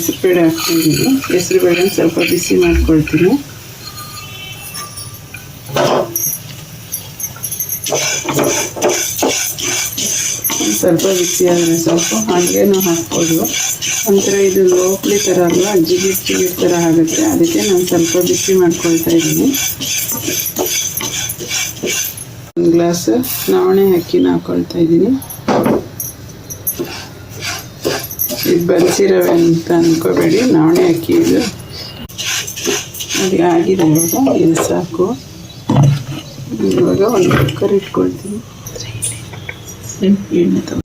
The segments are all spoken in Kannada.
ಹೆಸರುಬೇಳೆ ಹಾಕ್ತಿದ್ದೀನಿ ಹೆಸರುಬೇಳೆ ಸ್ವಲ್ಪ ಬಿಸಿ ಮಾಡ್ಕೊಳ್ತೀನಿ. ಸ್ವಲ್ಪ ಬಿಸಿ ಆದರೆ ಸ್ವಲ್ಪ ಹಾಗೇನೂ ಹಾಕ್ಬೋದು. ಒಂಥರ ಇದು ಲೋಪ್ಲಿ ಥರ ಅಲ್ಲ ಜಿಗಿಟ್ ಜಿಗಿಟ್ ಥರ ಆಗುತ್ತೆ. ಅದಕ್ಕೆ ನಾನು ಸ್ವಲ್ಪ ಬಿಸಿ ಮಾಡ್ಕೊಳ್ತಾ ಇದ್ದೀನಿ. ಒಂದು ಗ್ಲಾಸ್ ನವಣೆ ಅಕ್ಕಿನ ಹಾಕ್ಕೊಳ್ತಾ ಇದ್ದೀನಿ. ಇದು ಬನ್ಸಿರವೆ ಅಂತ ಅಂದ್ಕೋಬೇಡಿ ನವಣೆ ಅಕ್ಕಿ ಇದು ಅದು ಆಗಿದೆ ಇವಾಗ ಇದು ಸಾಕು ಇವಾಗ ಒಂದು ಕುಕ್ಕರ್ ಇಟ್ಕೊಳ್ತೀನಿ ಎಣ್ಣೆ ತಗೋ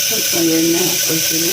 ಸ್ವಲ್ಪ ಎಣ್ಣೆ ಹಾಕ್ಕೊಳ್ತೀನಿ.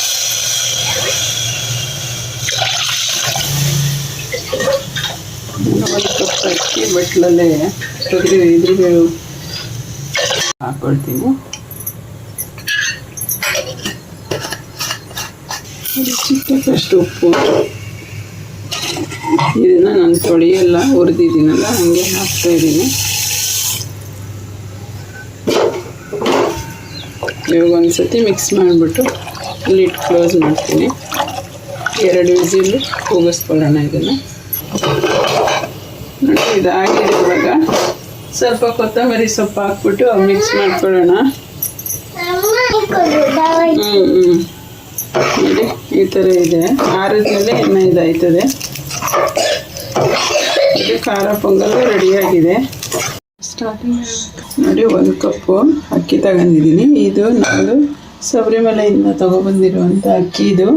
ಕಪ್ ಅಕ್ಕಿ ಬಟ್ಲಲ್ಲೇ ತೊಗರಿ ಹಾಕ್ಕೊಳ್ತೀನಿ ಒಂದು ಚಿಕ್ಕಷ್ಟು ಉಪ್ಪು. ಇದನ್ನ ನಾನು ತೊಳೆಯಲ್ಲ, ಹುರಿದಿದ್ದೀನಲ್ಲ, ಹಾಗೆ ಹಾಕ್ತಾ ಇದ್ದೀನಿ. ಇವಾಗ ಒಂದು ಸತಿ ಮಿಕ್ಸ್ ಮಾಡಿಬಿಟ್ಟು ಲಿಡ್ ಕ್ಲೋಸ್ ಮಾಡ್ತೀನಿ. ಎರಡು ವಿಸಿಲು ಕೂಗಿಸ್ಕೊಳ್ಳೋಣ ಇದನ್ನು. ನೋಡಿ ಇದಾಗಿದೆ ಇವಾಗ ಸ್ವಲ್ಪ ಕೊತ್ತಂಬರಿ ಸೊಪ್ಪು ಹಾಕ್ಬಿಟ್ಟು ಮಿಕ್ಸ್ ಮಾಡ್ಕೊಳ್ಳೋಣ. ಹ್ಞೂ ಹ್ಞೂ ನೋಡಿ, ಈ ಥರ ಇದೆ. ಆರಿದ್ಮೇಲೆ ಎಣ್ಣೆ ಇದಾಯ್ತದೆ. ಇದು ಖಾರ ಪೊಂಗಲ್ ರೆಡಿಯಾಗಿದೆ. ನೋಡಿ, ಒಂದು ಕಪ್ಪು ಅಕ್ಕಿ ತಗೊಂಡಿದ್ದೀನಿ. ಇದು ನಾನು ಶಬರಿಮಲೆಯಿಂದ ತಗೊಬಂದಿರುವಂಥ ಅಕ್ಕಿ ಇದು.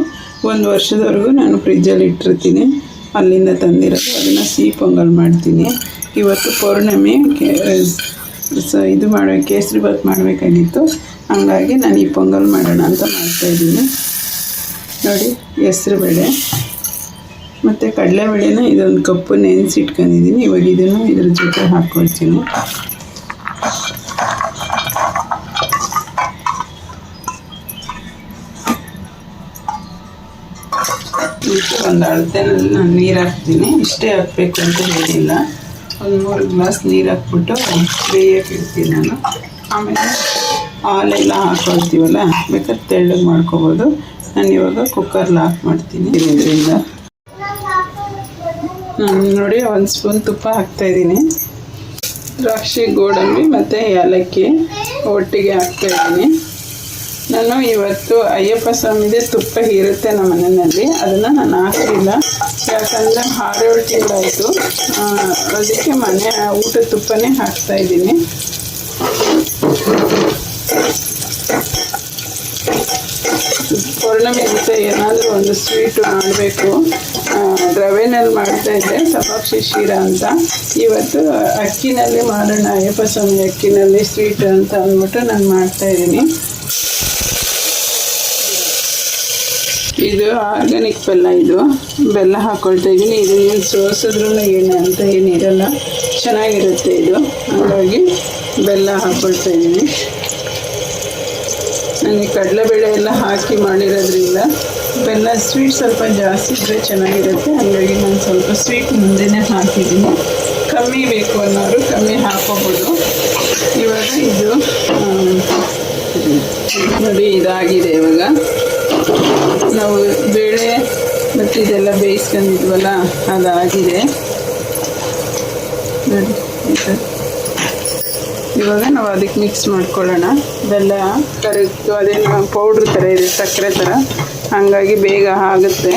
ಒಂದು ವರ್ಷದವರೆಗೂ ನಾನು ಫ್ರಿಜ್ಜಲ್ಲಿ ಇಟ್ಟಿರ್ತೀನಿ. ಅಲ್ಲಿಂದ ತಂದಿರೋದು. ಅದನ್ನು ಸಿಹಿ ಪೊಂಗಲ್ ಮಾಡ್ತೀನಿ. ಇವತ್ತು ಪೌರ್ಣಮಿ. ಸ- ಇದು ಮಾಡಬೇಕು ಕೇಸರಿ ಬಾತ್ ಮಾಡಬೇಕಾಗಿತ್ತು. ಹಂಗಾಗಿ ನಾನು ಈ ಪೊಂಗಲ್ ಮಾಡೋಣ ಅಂತ ಮಾಡ್ತಾಯಿದ್ದೀನಿ ನೋಡಿ, ಹೆಸ್ರು ಬೇಳೆ. ಮತ್ತು ಕಡಲೆಬೇಳೆನ ಇದೊಂದು ಕಪ್ಪು ನೆನೆಸಿಟ್ಕೊಂಡಿದ್ದೀನಿ. ಇವಾಗ ಇದನ್ನು ಇದ್ರ ಜೊತೆ ಹಾಕ್ಕೊಳ್ತೀನಿ ಇದಕ್ಕೆ ಒಂದು ಅಳತೆ ನಾನು ನೀರು ಹಾಕ್ತೀನಿ. ಇಷ್ಟೇ ಹಾಕಬೇಕು ಅಂತ ಏನಿಲ್ಲ ಒಂದು ಮೂರು ಗ್ಲಾಸ್ ನೀರು ಹಾಕ್ಬಿಟ್ಟು ಬೇಯಕ್ಕೆ ಇಡ್ತೀನಿ ನಾನು. ಆಮೇಲೆ ಹಾಲೆಲ್ಲ ಹಾಕೊಳ್ತೀವಲ್ಲ, ಬೇಕಾದ್ರೆ ತೆಳ್ಳಗೆ ಮಾಡ್ಕೊಬೋದು. ನಾನು ಇವಾಗ ಕುಕ್ಕರ್ಲಿ ಹಾಕಿ ಮಾಡ್ತೀನಿ. ಇದರಿಂದ ನೋಡಿ ಒಂದು ಸ್ಪೂನ್ ತುಪ್ಪ ಹಾಕ್ತಾಯಿದ್ದೀನಿ ದ್ರಾಕ್ಷಿ, ಗೋಡಂಬಿ ಮತ್ತು ಏಲಕ್ಕಿ ಒಟ್ಟಿಗೆ ಹಾಕ್ತಾಯಿದ್ದೀನಿ ನಾನು ಇವತ್ತು ಅಯ್ಯಪ್ಪ ಸ್ವಾಮಿದೆ ತುಪ್ಪ ಇರುತ್ತೆ ನಮ್ಮ ಮನೆಯಲ್ಲಿ. ಅದನ್ನು ನಾನು ಹಾಕಲಿಲ್ಲ. ಯಾಕಂದರೆ ಆರೇಳು ತಿಂಗಳಾಯಿತು. ಅದಕ್ಕೆ ಮನೆ ಊಟ ತುಪ್ಪನೇ ಹಾಕ್ತಾ ಇದ್ದೀನಿ. ಪೌರ್ಣಮಿ ದಿವಸ ಏನಾದರೂ ಒಂದು ಸ್ವೀಟ್ ಮಾಡಬೇಕು. ರವೆನಲ್ಲಿ ಮಾಡ್ತಾ ಇದ್ದೆ ಸಪಾಕ್ಷಿ ಶೀರ ಅಂತ. ಇವತ್ತು ಅಕ್ಕಿನಲ್ಲಿ ಮಾಡೋಣ, ಅಯ್ಯಪ್ಪ ಸ್ವಾಮಿ ಅಕ್ಕಿನಲ್ಲಿ ಸ್ವೀಟ್ ಅಂತ ಅಂದ್ಬಿಟ್ಟು ನಾನು ಮಾಡ್ತಾ ಇದು ಆರ್ಗ್ಯಾನಿಕ್ ಬೆಲ್ಲ ಇದು. ಬೆಲ್ಲ ಹಾಕ್ಕೊಳ್ತಾ ಇದ್ದೀನಿ ಇದು ಏನು ಸೋಸಿದ್ರೂ ಏನು ಅಂತ ಏನಿರಲ್ಲ ಚೆನ್ನಾಗಿರುತ್ತೆ ಇದು. ಹಾಗಾಗಿ ಬೆಲ್ಲ ಹಾಕ್ಕೊಳ್ತಾ ಇದ್ದೀನಿ ನನಗೆ ಕಡಲೆಬೇಳೆ ಎಲ್ಲ ಹಾಕಿ ಮಾಡಿರೋದ್ರಿಂದ ಬೆಲ್ಲ ಸ್ವೀಟ್ ಸ್ವಲ್ಪ ಜಾಸ್ತಿ ಇದ್ದರೆ ಚೆನ್ನಾಗಿರುತ್ತೆ. ಹಾಗಾಗಿ ನಾನು ಸ್ವಲ್ಪ ಸ್ವೀಟ್ ಮುಂದೆನೇ ಹಾಕಿದ್ದೀನಿ. ಕಮ್ಮಿ ಬೇಕು ಅನ್ನೋರು ಕಮ್ಮಿ ಹಾಕೋಬೋದು. ಇವಾಗ ಇದು ನೋಡಿ ಇದಾಗಿದೆ ಇವಾಗ. ನಾವು ಬೇಳೆ ಮತ್ತು ಇದೆಲ್ಲ ಬೇಯಿಸ್ಕೊಂಡಿದ್ವಲ್ಲ, ಅದಾಗಿದೆ. ಆಗಿದೆ ಇವಾಗ ನಾವು ಅದಕ್ಕೆ ಮಿಕ್ಸ್ ಮಾಡ್ಕೊಳ್ಳೋಣ. ಬೆಲ್ಲ ಕರೆಕ್ಟು, ಅದೇನು ಪೌಡ್ರ್ ಥರ ಇದೆ, ಸಕ್ಕರೆ ಥರ. ಹಾಗಾಗಿ ಬೇಗ ಆಗುತ್ತೆ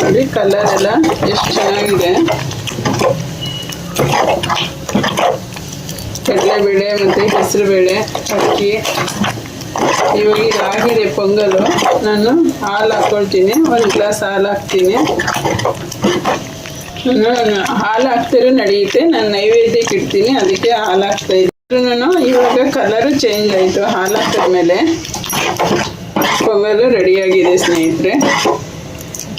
ನೋಡಿ ಕಲರ್ ಎಲ್ಲ ಎಷ್ಟು ಚೆನ್ನಾಗಿದೆ? ಕಡಲೆಬೇಳೆ ಮತ್ತು ಹೆಸರುಬೇಳೆ, ಅಕ್ಕಿ. ಇವಾಗ ಇದಾಗಿದೆ ಪೊಂಗಲು ನಾನು ಹಾಲು ಹಾಕ್ಕೊಳ್ತೀನಿ ಒಂದು ಗ್ಲಾಸ್ ಹಾಲು ಹಾಕ್ತೀನಿ. ನಾನು ಹಾಲು ಹಾಕ್ತಿರೋ ನಡೆಯುತ್ತೆ, ನಾನು ನೈವೇದ್ಯಕ್ಕೆ ಇಡ್ತೀನಿ, ಅದಕ್ಕೆ ಹಾಲು ಹಾಕ್ತಾ ಇದ್ದೀನಿ. ಇವಾಗ ಕಲರು ಚೇಂಜ್ ಆಯಿತು, ಹಾಲು ಹಾಕಿದ್ಮೇಲೆ. ಪೊಂಗಲು ರೆಡಿಯಾಗಿದೆ ಸ್ನೇಹಿತರೆ.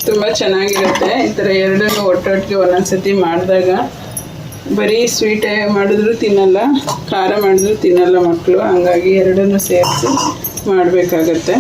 ತುಂಬ ಚೆನ್ನಾಗಿರುತ್ತೆ. ಈ ಥರ ಎರಡನ್ನೂ ಒಟ್ಟೊಟ್ಟಿಗೆ ಒಂದೊಂದ್ಸತಿ ಮಾಡಿದಾಗ ಬರೀ ಸ್ವೀಟ್ ಮಾಡಿದ್ರು ತಿನ್ನಲ್ಲ, ಖಾರ ಮಾಡಿದ್ರು ತಿನ್ನಲ್ಲ ಮಕ್ಕಳು ಹಂಗಾಗಿ ಎರಡನ್ನೂ ಸೇರಿಸಿ ಮಾಡಬೇಕಾಗತ್ತೆ.